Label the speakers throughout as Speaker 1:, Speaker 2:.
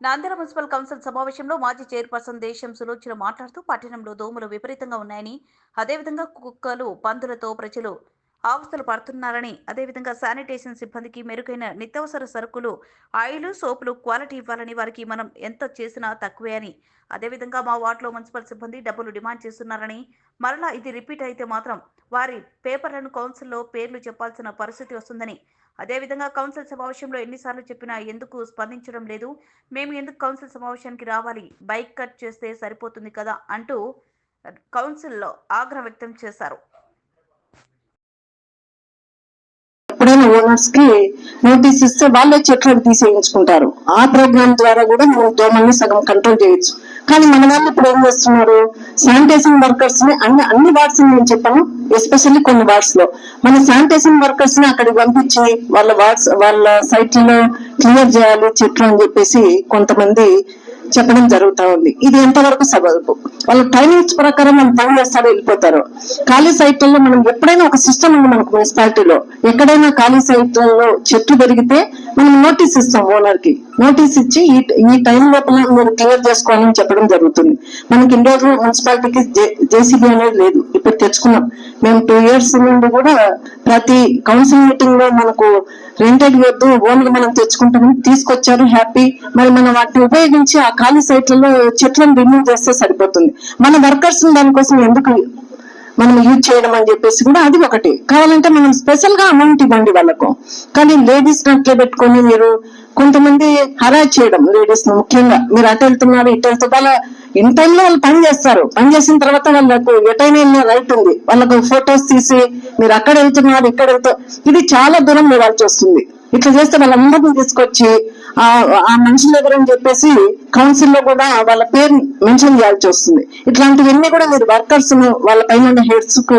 Speaker 1: Nandyal municipal council సమావేశంలో మాజీ chairperson దేశం సులోచన మాట్లాడుతూ పట్టణంలో దోమలు విపరీతంగా ఉన్నాయని అదేవిధంగా కుక్కలు పందులతో ప్రజలు ఆవస్థలు పడుతున్నారని అదేవిధంగా శానిటేషన్ సిబ్బందికి మెరుగైన నిత్యవసర సరుకులు ఆయిల్ సోపులు క్వాలిటీ ఇవ్వాలని వారికి మనం ఎంత చేసినా తక్కువే అని అదేవిధంగా మా వార్డులో మున్సిపల్ సిబ్బంది డబ్బులు డిమాండ్ చేస్తున్నారని మరలా ఇది రిపీట్ అయితే మాత్రం వారి పేపర్లను కౌన్సిల్లో పేర్లు చెప్పాల్సిన పరిస్థితి వస్తుందని అదేవిధంగా కౌన్సిల్ సమావేశంలో ఎన్నిసార్లు చెప్పినా ఎందుకు స్పందించడం లేదు? మేము ఎందుకు కౌన్సిల్ సమావేశానికి రావాలి? బైక్ కట్ చేస్తే సరిపోతుంది కదా అంటూ కౌన్సిల్లో ఆగ్రహం వ్యక్తం చేశారు.
Speaker 2: ఎప్పుడైనా ఓనర్స్కి నోటీస్ ఇస్తే వాళ్ళే చెట్లను తీసేయించుకుంటారు. ఆ ప్రోగ్రామ్ ద్వారా కూడా మనం దోమల్ని సగం కంట్రోల్ చేయొచ్చు. కానీ మన వాళ్ళు ఇప్పుడు ఏం చేస్తున్నారు? శానిటేషన్ వర్కర్స్ని అన్ని అన్ని వార్డ్స్ నేను చెప్పాను ఎస్పెషల్లీ కొన్ని వార్డ్స్లో. మన శానిటేషన్ వర్కర్స్ని అక్కడికి పంపించి వాళ్ళ వార్డ్స్ వాళ్ళ సైట్లో క్లియర్ చేయాలి చెట్లు అని చెప్పేసి కొంతమంది చెప్పడం జరుగుతా ఉంది. ఇది ఎంతవరకు సబబు? వాళ్ళ టైమింగ్స్ ప్రకారం మనం పని చేస్తారో వెళ్ళిపోతారు. ఖాళీ సైట్లలో మనం ఎప్పుడైనా ఒక సిస్టమ్ ఉంది మనకు మున్సిపాలిటీలో. ఎక్కడైనా ఖాళీ సైట్లలో చెట్టు పెరిగితే మనం నోటీస్ ఇస్తాం ఓనర్కి నోటీస్ ఇచ్చి ఈ ఈ టైం లోపల మీరు క్లియర్ చేసుకోవాలని చెప్పడం జరుగుతుంది. మనకి ఇన్ని రోజులు మున్సిపాలిటీకి జేసీబీ అనేది లేదు. ఇప్పుడు తెచ్చుకున్నాం. మేము టూ ఇయర్స్ నుండి కూడా ప్రతి కౌన్సిల్ మీటింగ్లో మనకు రెంటెడ్ వద్దు ఓన్గా మనం తెచ్చుకుంటాం తీసుకొచ్చారు హ్యాపీ మరి మనం వాటిని ఉపయోగించి ఆ ఖాళీ సైట్లలో చెట్లను రిమూవ్ చేస్తే సరిపోతుంది. మన వర్కర్స్ దానికోసం ఎందుకు మనం యూజ్ చేయడం అని చెప్పేసి కూడా అది ఒకటి. కావాలంటే మనం స్పెషల్గా అమౌంట్ ఇవ్వండి వాళ్ళకు. కానీ లేడీస్ అట్లే పెట్టుకొని మీరు కొంతమంది హరాజ్ చేయడం లేడీస్ను ముఖ్యంగా. మీరు అటు వెళ్తున్నారు ఇటు వెళ్తున్నారు. వాళ్ళ ఇన్ టైంలో వాళ్ళు పని చేస్తారు. పని చేసిన తర్వాత వాళ్ళకు ఎటైనా వెళ్ళిన రైట్ ఉంది. వాళ్ళకు ఫొటోస్ తీసి మీరు అక్కడ వెళ్తున్నారు ఇక్కడ వెళ్తారు ఇది చాలా దూరం వెళ్ళాల్సి వస్తుంది. ఇట్లా చేస్తే వాళ్ళందరినీ తీసుకొచ్చి ఆ ఆ మనుషుల దగ్గర అని చెప్పేసి కౌన్సిల్లో కూడా వాళ్ళ పేరు మెన్షన్ చేయాల్సి వస్తుంది. ఇట్లాంటివన్నీ కూడా మీరు వర్కర్స్ను వాళ్ళ పైన హెడ్స్కు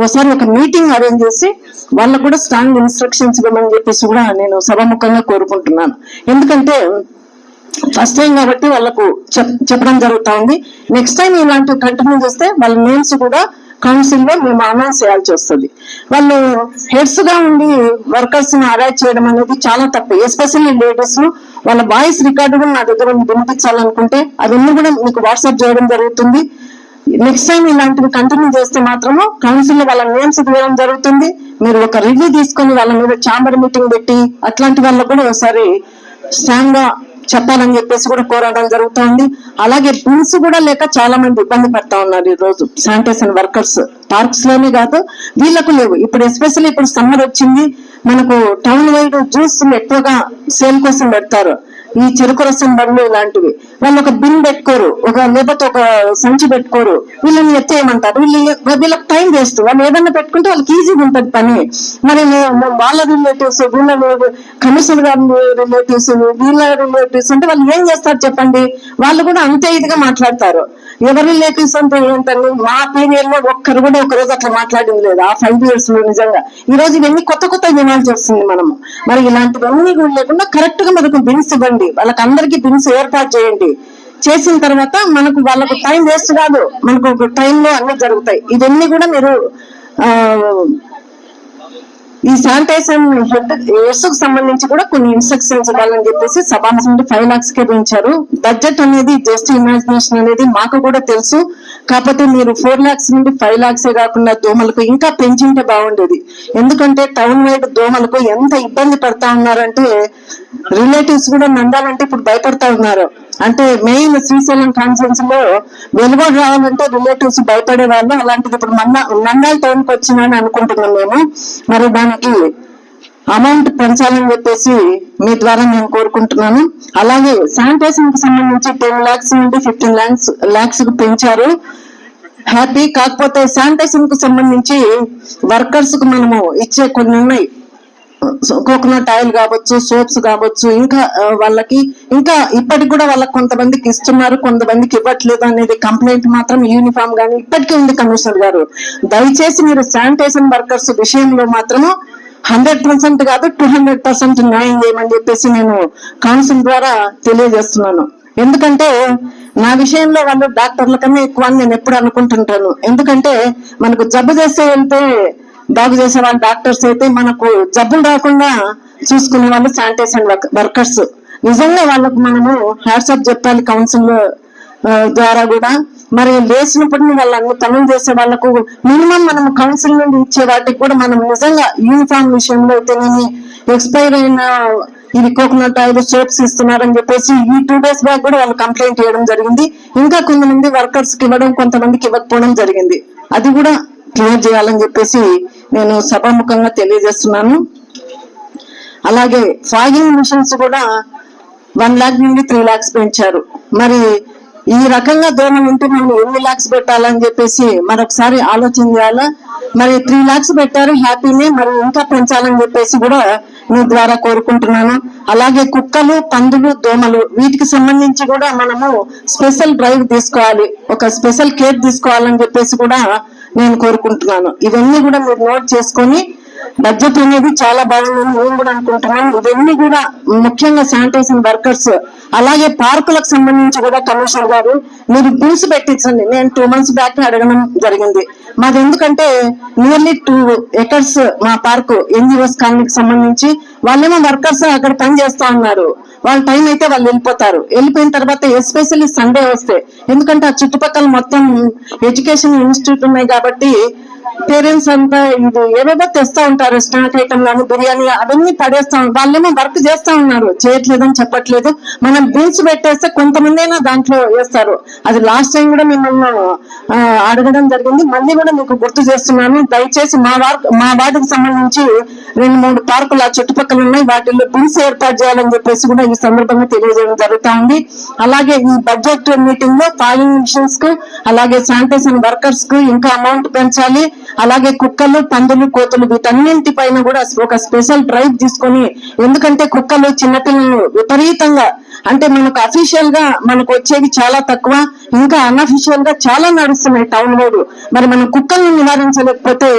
Speaker 2: ఒకసారి ఒక మీటింగ్ అరేంజ్ చేసి వాళ్ళకు కూడా స్ట్రాంగ్ ఇన్స్ట్రక్షన్స్ ఇవ్వమని చెప్పేసి కూడా నేను సభాముఖంగా కోరుకుంటున్నాను. ఎందుకంటే ఫస్ట్ టైం కాబట్టి వాళ్ళకు చెప్- చెప్పడం జరుగుతా ఉంది. నెక్స్ట్ టైం ఇలాంటివి కంటిన్యూ చేస్తే వాళ్ళ నేమ్స్ కూడా కౌన్సిల్లో మేము అనౌన్స్ చేయాల్సి వస్తుంది. వాళ్ళు హెడ్స్గా ఉండి వర్కర్స్ని అరేంజ్ చేయడం అనేది చాలా తప్పు. ఎస్పెషల్లీ లేడీస్ వాళ్ళ వాయిస్ రికార్డు కూడా నా దగ్గర వినిపించాలనుకుంటే అవన్నీ కూడా మీకు వాట్సాప్ చేయడం జరుగుతుంది. నెక్స్ట్ టైం ఇలాంటివి కంటిన్యూ చేస్తే మాత్రము కౌన్సిల్లో వాళ్ళ నేమ్స్ తీయడం జరుగుతుంది. మీరు ఒక రివ్యూ తీసుకొని వాళ్ళ మీద చాంబర్ మీటింగ్ పెట్టి అట్లాంటి వాళ్ళకు కూడా ఒకసారి స్ట్రాంగ్గా చెప్పాలని చెప్పేసి కూడా కోరడం జరుగుతుంది. అలాగే బిల్స్ కూడా లేక చాలా మంది ఇబ్బంది పడతా ఉన్నారు ఈ రోజు. శానిటేషన్ వర్కర్స్ పార్క్స్లోనే కాదు వీళ్ళకు లేవు. ఇప్పుడు ఎస్పెషల్లీ ఇప్పుడు సమ్మర్ వచ్చింది. మనకు టౌన్ వైడ్ జ్యూస్ ఎక్కువగా సేల్ కోసం పెడతారు. ఈ చెరుకు రసం బండ్లు ఇలాంటివి. వాళ్ళు ఒక బిన్ పెట్టుకోరు. ఒక లేకపోతే ఒక సంచి పెట్టుకోరు. వీళ్ళని ఎత్తేయమంటారు. వీళ్ళు వీళ్ళకి టైం వేస్ట్ వాళ్ళు ఏదన్నా పెట్టుకుంటే వాళ్ళకి ఈజీగా ఉంటది పని. మరి వాళ్ళ రిలేటివ్స్ వీళ్ళ కమిషన్ గారి రిలేటివ్స్ వీళ్ళ రిలేటివ్స్ అంటే వాళ్ళు ఏం చేస్తారు చెప్పండి? వాళ్ళు కూడా అంతే ఇదిగా మాట్లాడతారు. ఎవరి రిలేటివ్స్ అంటే ఏంటండి? మా పీరియడ్లో ఒక్కరు కూడా ఒక రోజు అట్లా మాట్లాడింది లేదు. ఆ ఫైవ్ ఇయర్స్లో నిజంగా. ఈ రోజు ఇవన్నీ కొత్త కొత్త వినాల్సి వస్తుంది మనము. మరి ఇలాంటివన్నీ కూడా లేకుండా కరెక్ట్గా మనకు బిన్స్ ఇవ్వండి. వాళ్ళకి అందరికీ బిన్స్ ఏర్పాటు చేయండి. చేసిన తర్వాత మనకు వాళ్ళకు టైం వేస్ట్ కాదు. మనకు టైంలో అన్ని జరుగుతాయి. ఇవన్నీ కూడా మీరు ఆ ఈ శానిటైజేషన్ హెడ్ ఎస్కు సంబంధించి కూడా కొన్ని ఇన్స్ట్రక్షన్స్ ఇవ్వాలని చెప్పేసి సభా నుండి ఫైవ్ లాక్స్ కే పెంచారు బడ్జెట్ అనేది జస్ట్ ఇమాజినేషన్ అనేది మాకు కూడా తెలుసు. కాకపోతే మీరు ఫోర్ లాక్స్ నుండి ఫైవ్ లాక్స్ కాకుండా దోమలకు ఇంకా పెంచింటే బాగుండేది. ఎందుకంటే టౌన్ వైడ్ దోమలకు ఎంత ఇబ్బంది పడతా ఉన్నారంటే రిలేటివ్స్ కూడా నందాలంటే ఇప్పుడు భయపడతా ఉన్నారు. అంటే మెయిన్ శ్రీశైలం కాన్ఫరెన్స్లో వెలుగోడు రావాలంటే రిలేటివ్స్ భయపడే వాళ్ళు. అలాంటిది ఇప్పుడు మన నందాల టౌన్కి వచ్చిందని అనుకుంటున్నాం మేము. మరి దానికి అమౌంట్ పెంచాలని చెప్పేసి మీ ద్వారా నేను కోరుకుంటున్నాను. అలాగే శానిటేషన్కి సంబంధించి టెన్ లాక్స్ నుండి ఫిఫ్టీన్ లాక్స్ లాక్స్కు పెంచారు. హ్యాపీ కాకపోతే శానిటేషన్కు సంబంధించి వర్కర్స్కు మనము ఇచ్చే కొన్ని ఉన్నాయి. కోకోనట్ ఆయిల్ కావచ్చు సోప్స్ కావచ్చు ఇంకా వాళ్ళకి ఇంకా ఇప్పటికి కూడా వాళ్ళకి కొంతమందికి ఇస్తున్నారు కొంతమందికి ఇవ్వట్లేదు అనేది కంప్లైంట్ మాత్రం యూనిఫామ్ గానీ ఇప్పటికీ ఉంది కమిషనర్ గారు. దయచేసి మీరు శానిటేషన్ వర్కర్స్ విషయంలో మాత్రము హండ్రెడ్ పర్సెంట్ కాదు టూ హండ్రెడ్ పర్సెంట్ న్యాయం చేయమని చెప్పేసి నేను కౌన్సిల్ ద్వారా తెలియజేస్తున్నాను. ఎందుకంటే నా విషయంలో వాళ్ళు డాక్టర్ల కన్నా ఎక్కువ అని నేను ఎప్పుడు అనుకుంటుంటాను. ఎందుకంటే మనకు జబ్బు చేస్తే వెళ్తే బాగు చేసే వాళ్ళు డాక్టర్స్ అయితే మనకు జబ్బులు రాకుండా చూసుకునే వాళ్ళు శానిటేషన్ వర్కర్స్ నిజంగా వాళ్ళకు మనము హ్యాట్సాప్ చెప్పాలి కౌన్సిల్ ద్వారా కూడా. మరి లేచినప్పుడు వాళ్ళని వాళ్ళు పనులు చేసే వాళ్ళకు మినిమం మనం కౌన్సిల్ నుండి ఇచ్చే వాటికి కూడా మనం నిజంగా యూనిఫామ్ విషయంలో అయితేనేమి ఎక్స్పైర్ అయిన ఇది కోకోనట్ ఆయిల్ సోప్స్ ఇస్తున్నారని చెప్పేసి ఈ టూ డేస్ బ్యాక్ కూడా వాళ్ళు కంప్లైంట్ చేయడం జరిగింది. ఇంకా కొంతమంది వర్కర్స్కి ఇవ్వడం కొంతమందికి ఇవ్వకపోవడం జరిగింది. అది కూడా క్లియర్ చేయాలని చెప్పేసి నేను సభాముఖంగా తెలియజేస్తున్నాను. అలాగే ఫాగింగ్ మిషన్స్ కూడా వన్ లాక్ నుండి త్రీ లాక్స్ పెంచారు. మరి ఈ రకంగా దోమలు ఉంటే మనం ఎన్ని ల్యాక్స్ పెట్టాలని చెప్పేసి మరొకసారి ఆలోచన చేయాలా? మరి త్రీ లాక్స్ పెట్టారు హ్యాపీనే మరి ఇంకా పెంచాలని చెప్పేసి కూడా మీ ద్వారా కోరుకుంటున్నాను. అలాగే కుక్కలు పందులు దోమలు వీటికి సంబంధించి కూడా మనము స్పెషల్ డ్రైవ్ తీసుకోవాలి. ఒక స్పెషల్ కేర్ తీసుకోవాలని చెప్పేసి కూడా నేను కోరుకుంటున్నాను. ఇవన్నీ కూడా మీరు నోట్ చేసుకొని బడ్జెట్ అనేది చాలా బాగుందని నేను కూడా అనుకుంటున్నాను. ఇవన్నీ కూడా ముఖ్యంగా శానిటైజేషన్ వర్కర్స్ అలాగే పార్కులకు సంబంధించి కూడా కమిషనర్ గారు మీరు బిల్స్ పెట్టించండి. నేను టూ మంత్స్ బ్యాక్ అడగడం జరిగింది. మాది ఎందుకంటే నియర్లీ టూ ఎకర్స్ మా పార్కు ఎన్జిఓస్ కాలనీకి సంబంధించి వాళ్ళేమో వర్కర్స్ అక్కడ పని చేస్తా ఉన్నారు. వాళ్ళ టైం అయితే వాళ్ళు వెళ్ళిపోతారు. వెళ్ళిపోయిన తర్వాత ఎస్పెషల్లీ సండే వస్తే. ఎందుకంటే ఆ చుట్టుపక్కల మొత్తం ఎడ్యుకేషన్ ఇన్స్టిట్యూట్ ఉన్నాయి కాబట్టి పేరెంట్స్ అంతా ఇది ఏవేవో తెస్తా ఉంటారు స్నాక్ ఐటమ్ కానీ బిర్యానీ అవన్నీ పడేస్తా వాళ్ళేమో వర్క్ చేస్తా ఉన్నారు. చేయట్లేదని చెప్పట్లేదు. మనం బిల్స్ పెట్టేస్తే కొంతమంది అయినా దాంట్లో వేస్తారు. అది లాస్ట్ టైం కూడా మిమ్మల్ని అడగడం జరిగింది. మళ్ళీ కూడా మీకు గుర్తు చేస్తున్నాను. దయచేసి మా వార్డ్ మా వార్డుకు సంబంధించి రెండు మూడు పార్కులు ఆ చుట్టుపక్కల ఉన్నాయి. వాటిల్లో బిల్స్ ఏర్పాటు చేయాలని చెప్పేసి కూడా ఈ సందర్భంగా తెలియజేయడం జరుగుతా ఉంది. అలాగే ఈ బడ్జెట్ మీటింగ్లో ఫాలోయింగ్ మిషన్స్కు అలాగే శానిటేషన్ వర్కర్స్కు ఇంకా అమౌంట్ పెంచాలి. అలాగే కుక్కలు పందులు కోతులు వీటన్నింటి పైన కూడా ఒక స్పెషల్ డ్రైవ్ తీసుకొని ఎందుకంటే కుక్కలు చిన్నపిల్లలు విపరీతంగా అంటే మనకు అఫీషియల్గా మనకు వచ్చేవి చాలా తక్కువ ఇంకా అన్అఫీషియల్గా చాలా నడుస్తున్నాయి టౌన్ వైడ్ మరి మనం కుక్కల్ని నివారించలేకపోతే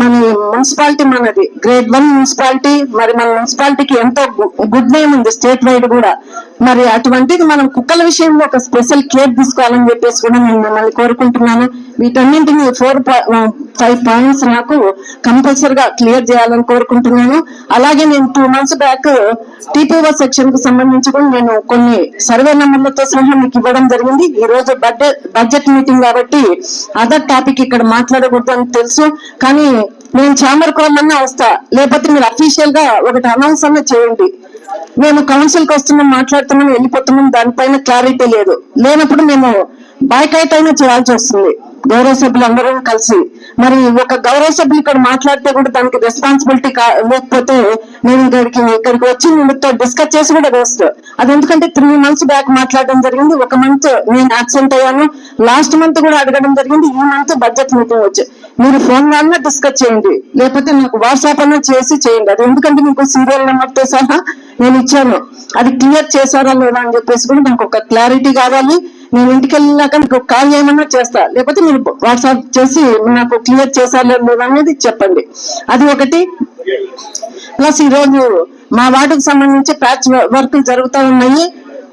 Speaker 2: మన మున్సిపాలిటీ మనది. గ్రేడ్ వన్ మున్సిపాలిటీ మరి మన మున్సిపాలిటీకి ఎంతో గుడ్ నేమ్ ఉంది స్టేట్ వైడ్ కూడా. మరి అటువంటిది మనం కుక్కల విషయంలో ఒక స్పెషల్ కేర్ తీసుకోవాలని చెప్పేసి కూడా నేను మిమ్మల్ని కోరుకుంటున్నాను. వీటన్నింటినీ ఫోర్ ఫైవ్ పాయింట్స్ నాకు కంపల్సరిగా క్లియర్ చేయాలని కోరుకుంటున్నాను. అలాగే నేను టూ మంత్స్ బ్యాక్ టీపీఓ సెక్షన్కు సంబంధించి కూడా నేను కొన్ని సర్వే నెంబర్లతో సహా మీకు ఇవ్వడం జరిగింది. ఈ రోజు బడ్జెట్ మీటింగ్ కాబట్టి అదర్ టాపిక్ ఇక్కడ మాట్లాడకూడదు అని తెలుసు. కానీ నేను చాంబర్ కోమన్నా వస్తా. లేకపోతే మీరు అఫీషియల్గా ఒకటి అనౌన్స్ అన్న చేయండి. మేము కౌన్సిల్కి వస్తున్నాం మాట్లాడుతున్నాం వెళ్ళిపోతున్నాం దానిపైన క్లారిటీ లేదు. లేనప్పుడు మేము బాయ్కైట్ అయినా చేయాల్సి వస్తుంది. గౌరవ సభ్యులందరూ కలిసి మరి ఒక గౌరవ సభ్యులు ఇక్కడ మాట్లాడితే కూడా దానికి రెస్పాన్సిబిలిటీ లేకపోతే నేను ఇక్కడికి ఇక్కడికి వచ్చి మీతో డిస్కస్ చేసి కూడా వేస్ట్ అది ఎందుకంటే త్రీ మంత్స్ బ్యాక్ మాట్లాడడం జరిగింది. ఒక మంత్ నేను యాక్సెంట్ అయ్యాను. లాస్ట్ మంత్ కూడా అడగడం జరిగింది. ఈ మంత్ బడ్జెట్ మీటింగ్ వచ్చి. మీరు ఫోన్ వల్ల డిస్కస్ చేయండి. లేకపోతే నాకు వాట్సాప్ అన్న చేసి చేయండి. అది ఎందుకంటే మీకు సీరియల్ నెంబర్తో సహా నేను ఇచ్చాను. అది క్లియర్ చేశారా లేదా అని చెప్పేసి కూడా నాకు ఒక క్లారిటీ కావాలి. నేను ఇంటికి వెళ్ళాక మీకు కాల్ చేయమన్నా చేస్తా. లేకపోతే మీరు వాట్సాప్ చేసి నాకు క్లియర్ చేశారా లేదా అనేది చెప్పండి. అది ఒకటి. ప్లస్ ఈరోజు మా వార్డుకు సంబంధించి ప్యాచ్ వర్క్ జరుగుతూ ఉన్నాయి.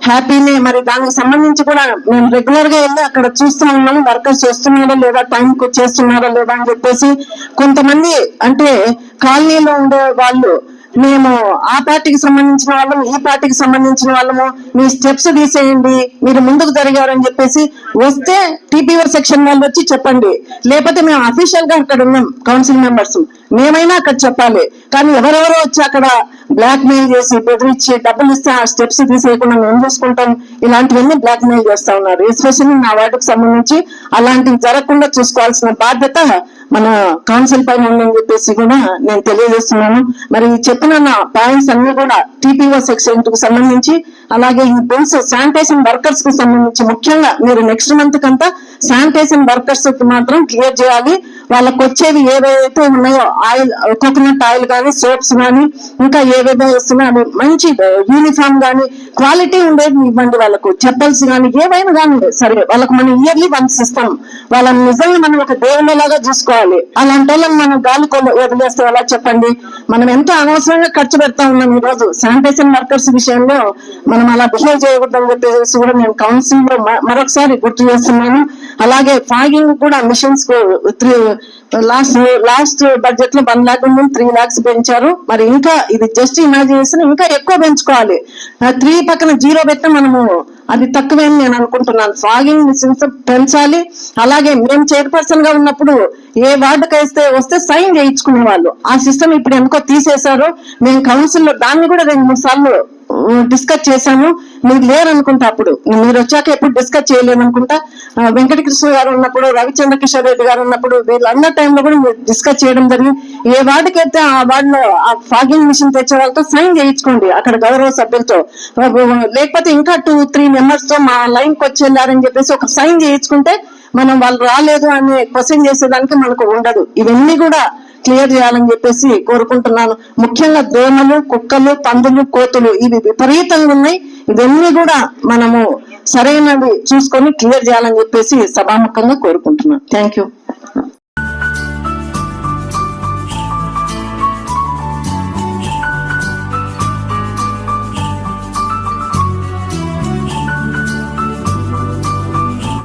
Speaker 2: హ్యాపీనే మరి దానికి సంబంధించి కూడా మేము రెగ్యులర్గా వెళ్ళి అక్కడ చూస్తూ ఉన్నాము వర్కర్స్ చేస్తున్నారా లేదా? టైంకు చేస్తున్నారా లేదా అని చెప్పేసి కొంతమంది అంటే కాలనీలో ఉండే వాళ్ళు మేము ఆ పార్టీకి సంబంధించిన వాళ్ళము ఈ పార్టీకి సంబంధించిన వాళ్ళము. మీ స్టెప్స్ తీసేయండి మీరు ముందుకు జరిగారని చెప్పేసి వస్తే టీపీఓ సెక్షన్ వాళ్ళు వచ్చి చెప్పండి. లేకపోతే మేము అఫీషియల్గా అక్కడ ఉన్నాం కౌన్సిల్ మెంబర్స్ మేమైనా అక్కడ చెప్పాలి. కానీ ఎవరెవరో వచ్చి అక్కడ బ్లాక్ మెయిల్ చేసి బెదిరించి డబ్బులు ఇస్తే ఆ స్టెప్స్ తీసేయకుండా మేము చూసుకుంటాం. ఇలాంటివన్నీ బ్లాక్ మెయిల్ చేస్తా ఉన్నారు. ఎస్పెషల్లీ నా వాటికి సంబంధించి అలాంటివి జరగకుండా చూసుకోవాల్సిన బాధ్యత మన కౌన్సిల్ పైన ఉందని చెప్పేసి కూడా నేను తెలియజేస్తున్నాను. మరి ఈ చెప్పిన నా పాయింట్స్ అన్ని కూడా టీపీఓ సెక్షన్కు సంబంధించి అలాగే ఈ బిల్స్ శానిటేషన్ వర్కర్స్కు సంబంధించి ముఖ్యంగా మీరు నెక్స్ట్ మంత్ కంతా శానిటేషన్ వర్కర్స్కి మాత్రం క్లియర్ చేయాలి. వాళ్ళకి వచ్చేవి ఏవైతే ఉన్నాయో ఆయిల్ కోకోనట్ ఆయిల్ కానీ సోప్స్ కానీ ఇంకా ఏవేదో వస్తున్నాయో మంచి uh, యూనిఫామ్ కానీ క్వాలిటీ ఉండేది ఇవ్వండి వాళ్ళకు. చెప్పల్స్ కానీ ఏవైనా కానీ సరే వాళ్ళకు మనం ఇయర్లీ వన్స్ ఇస్తాం వాళ్ళని నిజంగా మనం ఒక దేవుళ్ళలాగా చూసుకోవాలి. అలాంటి వాళ్ళని మనం గాలి వదిలేస్తే ఎలా చెప్పండి? మనం ఎంతో అనవసరంగా ఖర్చు పెడతా ఉన్నాం ఈ రోజు శానిటేషన్ వర్కర్స్ విషయంలో మనం అలా బిహేవ్ చేయకూడదని చెప్పేసి కూడా నేను కౌన్సిల్లో మరొకసారి గుర్తు చేస్తున్నాను. అలాగే ఫాగింగ్ కూడా మిషన్స్ త్రీ లాస్ట్ లాస్ట్ బడ్జెట్లో వన్ లాక్ ఉంది త్రీ లాక్స్ పెంచారు. మరి ఇంకా ఇది జస్ట్ ఇమాజినేషన్ ఇంకా ఎక్కువ పెంచుకోవాలి. త్రీ పక్కన జీరో పెట్టిన మనము అది తక్కువేమి నేను అనుకుంటున్నాను. ఫాగింగ్ మిషన్స్ పెంచాలి. అలాగే మేము చైర్పర్సన్గా ఉన్నప్పుడు ఏ వార్డుకి వేస్తే వస్తే సైన్ చేయించుకునే వాళ్ళు. ఆ సిస్టమ్ ఇప్పుడు ఎందుకో తీసేశారు. మేము కౌన్సిల్లో దాన్ని కూడా రెండు మూడు సార్లు డిస్కస్ చేశాము. మీరు లేరు అనుకుంటా అప్పుడు. మీరు వచ్చాక ఎప్పుడు డిస్కస్ చేయలేమనుకుంటా. వెంకటకృష్ణ గారు ఉన్నప్పుడు రవిచంద్ర కిషోర్ రెడ్డి గారు ఉన్నప్పుడు వీళ్ళందరి టైంలో కూడా మీరు డిస్కస్ చేయడం జరిగింది. ఏ వార్డుకి అయితే ఆ వార్డులో ఆ ఫాగింగ్ మిషన్ తెచ్చే వాళ్ళతో సైన్ చేయించుకోండి అక్కడ గౌరవ సభ్యులతో. లేకపోతే ఇంకా టూ త్రీ మెంబర్స్తో మా లైన్కి వచ్చి వెళ్ళారని చెప్పేసి ఒక సైన్ చేయించుకుంటే మనం వాళ్ళు రాలేదు అని క్వశ్చన్ చేసేదానికి మనకు ఉండదు. ఇవన్నీ కూడా క్లియర్ చేయాలని చెప్పేసి కోరుకుంటున్నాను. ముఖ్యంగా దోమలు కుక్కలు పందులు కోతులు ఇవి విపరీతంగా ఉన్నాయి. ఇవన్నీ కూడా మనము సరైనవి చూసుకొని క్లియర్ చేయాలని చెప్పేసి సభాముఖంగా కోరుకుంటున్నాను. Thank you